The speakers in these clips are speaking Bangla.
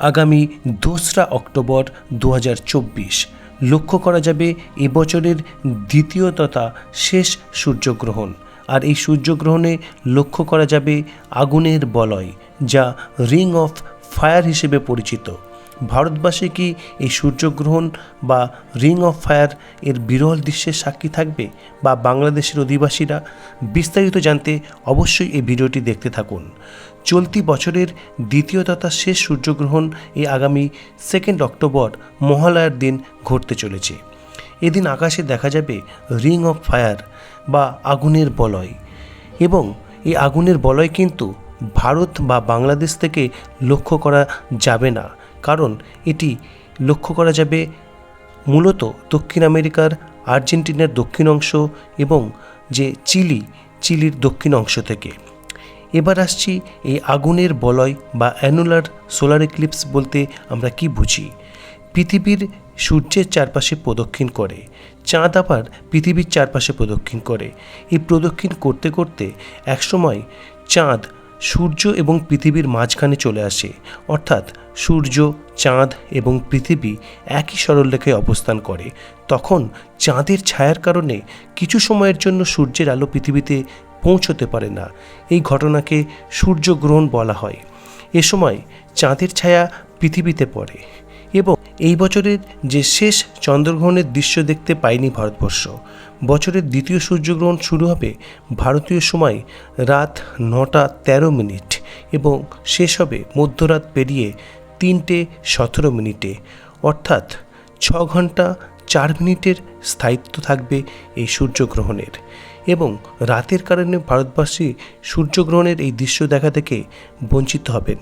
আগামী দোসরা অক্টোবর দু হাজার চব্বিশ। লক্ষ্য করা যাবে এবছরের দ্বিতীয় তথা শেষ সূর্যগ্রহণ। আর এই সূর্যগ্রহণে লক্ষ্য করা যাবে আগুনের বলয়, যা রিং অফ ফায়ার হিসেবে পরিচিত। ভারতবাসী কি এই সূর্যগ্রহণ বা রিং অফ ফায়ার এর বিরল দৃশ্যের সাক্ষী থাকবে বা বাংলাদেশের অধিবাসীরা বিস্তারিত জানতে অবশ্যই এই ভিডিওটি দেখতে থাকুন। চলতি বছরের দ্বিতীয় তথা শেষ সূর্যগ্রহণ এই আগামী সেকেন্ড অক্টোবর মহালয়ার দিন ঘটতে চলেছে। এদিন আকাশে দেখা যাবে রিং অফ ফায়ার বা আগুনের বলয় এবং এই আগুনের বলয় কিন্তু ভারত বা বাংলাদেশ থেকে লক্ষ্য করা যাবে না। কারণ এটি লক্ষ্য করা যাবে মূলত দক্ষিণ আমেরিকার আর্জেন্টিনার দক্ষিণ অংশ এবং যে চিলি, চিলির দক্ষিণ অংশ থেকে। এবার আসছি এই আগুনের বলয় বা অ্যানুলার সোলার এক্লিপস বলতে আমরা কি বুঝি? পৃথিবীর সূর্যের চারপাশে প্রদক্ষিণ করে। চাঁদ আবার পৃথিবীর চারপাশে প্রদক্ষিণ করে। এই প্রদক্ষিণ করতে করতে একসময় চাঁদ সূর্য এবং পৃথিবীর মাঝখানে চলে আসে। অর্থাৎ সূর্য, চাঁদ এবং পৃথিবী একই সরলরেখায় অবস্থান করে। তখন চাঁদের ছায়ার কারণে কিছু সময়ের জন্য সূর্যের আলো পৃথিবীতে পৌঁছতে পারে না। এই ঘটনাকে সূর্যগ্রহণ বলা হয়। এ সময় চাঁদের ছায়া পৃথিবীতে পড়ে। এই বছরের যে শেষ চন্দ্রগ্রহণের দৃশ্য দেখতে পায়নি ভারতবর্ষ, বছরের দ্বিতীয় সূর্যগ্রহণ শুরু হবে ভারতীয় সময় রাত নটা তেরো মিনিট এবং শেষ হবে মধ্যরাত পেরিয়ে তিনটে সতেরো মিনিটে, অর্থাৎ ছ ঘণ্টা চার মিনিটের স্থায়িত্ব থাকবে এই সূর্যগ্রহণের। এবং রাতের কারণে ভারতবাসী সূর্যগ্রহণের এই দৃশ্য দেখা থেকে বঞ্চিত হবেন।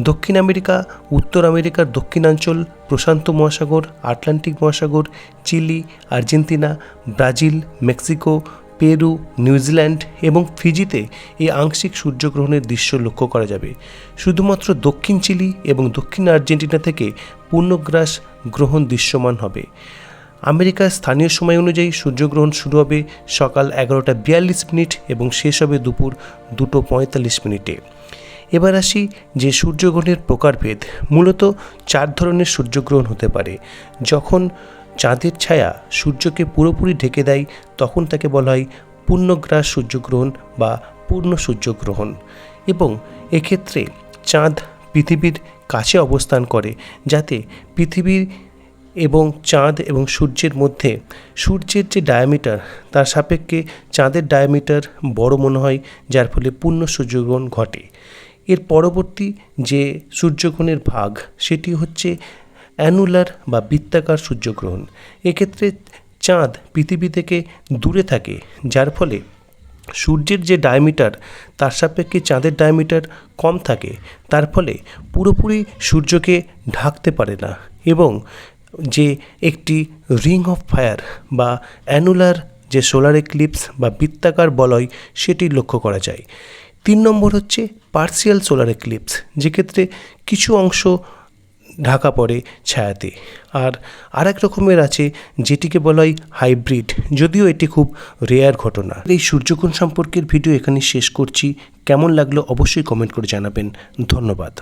দক্ষিণ আমেরিকা, উত্তর আমেরিকার দক্ষিণাঞ্চল, প্রশান্ত মহাসাগর, আটলান্টিক মহাসাগর, Chile, Argentina, Brazil, Mexico, Peru, New Zealand এবং ফিজিতে এই আংশিক সূর্যগ্রহণের দৃশ্য লক্ষ্য করা যাবে। শুধুমাত্র দক্ষিণ চিলি এবং দক্ষিণ আর্জেন্টিনা থেকে পূর্ণগ্রাস গ্রহণ দৃশ্যমান হবে। আমেরিকার স্থানীয় সময় অনুযায়ী সূর্যগ্রহণ শুরু হবে সকাল এগারোটা বিয়াল্লিশ মিনিট এবং শেষ হবে দুপুর দুটো পঁয়তাল্লিশ মিনিটে। এবার আসি যে সূর্যগ্রহণের প্রকারভেদ। মূলত চার ধরনের সূর্যগ্রহণ হতে পারে। যখন চাঁদের ছায়া সূর্যকে পুরোপুরি ঢেকে দেয়, তখন তাকে বলা হয় পূর্ণগ্রাস সূর্যগ্রহণ বা পূর্ণ সূর্যগ্রহণ এবং এক্ষেত্রে চাঁদ পৃথিবীর কাছে অবস্থান করে, যাতে পৃথিবীর এবং চাঁদ এবং সূর্যের মধ্যে। সূর্যের যে ডায়ামিটার তার সাপেক্ষে চাঁদের ডায়ামিটার বড় মনে হয়, যার ফলে পূর্ণ সূর্যগ্রহণ ঘটে। এর পরবর্তী যে সূর্যগ্রহণের ভাগ, সেটি হচ্ছে অ্যানুলার বা বৃত্তাকার সূর্যগ্রহণ। এক্ষেত্রে চাঁদ পৃথিবী থেকে দূরে থাকে, যার ফলে সূর্যের যে ডায়ামিটার তার সাপেক্ষে চাঁদের ডায়ামিটার কম থাকে। তার ফলে পুরোপুরি সূর্যকে ঢাকতে পারে না এবং যে একটি রিং অফ ফায়ার বা অ্যানুলার যে সোলার এক্লিপস বা বৃত্তাকার বলয়, সেটি লক্ষ্য করা যায়। তিন নম্বর হচ্ছে পার্সিয়াল সোলার এক্লিপস যেক্ষেত্রে কিছু অংশ ঢাকা পড়ে ছায়াতে। আর আরেক রকমের আছে যেটিকে বলা হয় হাইব্রিড যদিও এটি খুব রেয়ার ঘটনা। এই সূর্যগ্রহণ সম্পর্কের ভিডিও এখানে শেষ করছি। কেমন লাগল অবশ্যই কমেন্ট করে জানাবেন। ধন্যবাদ।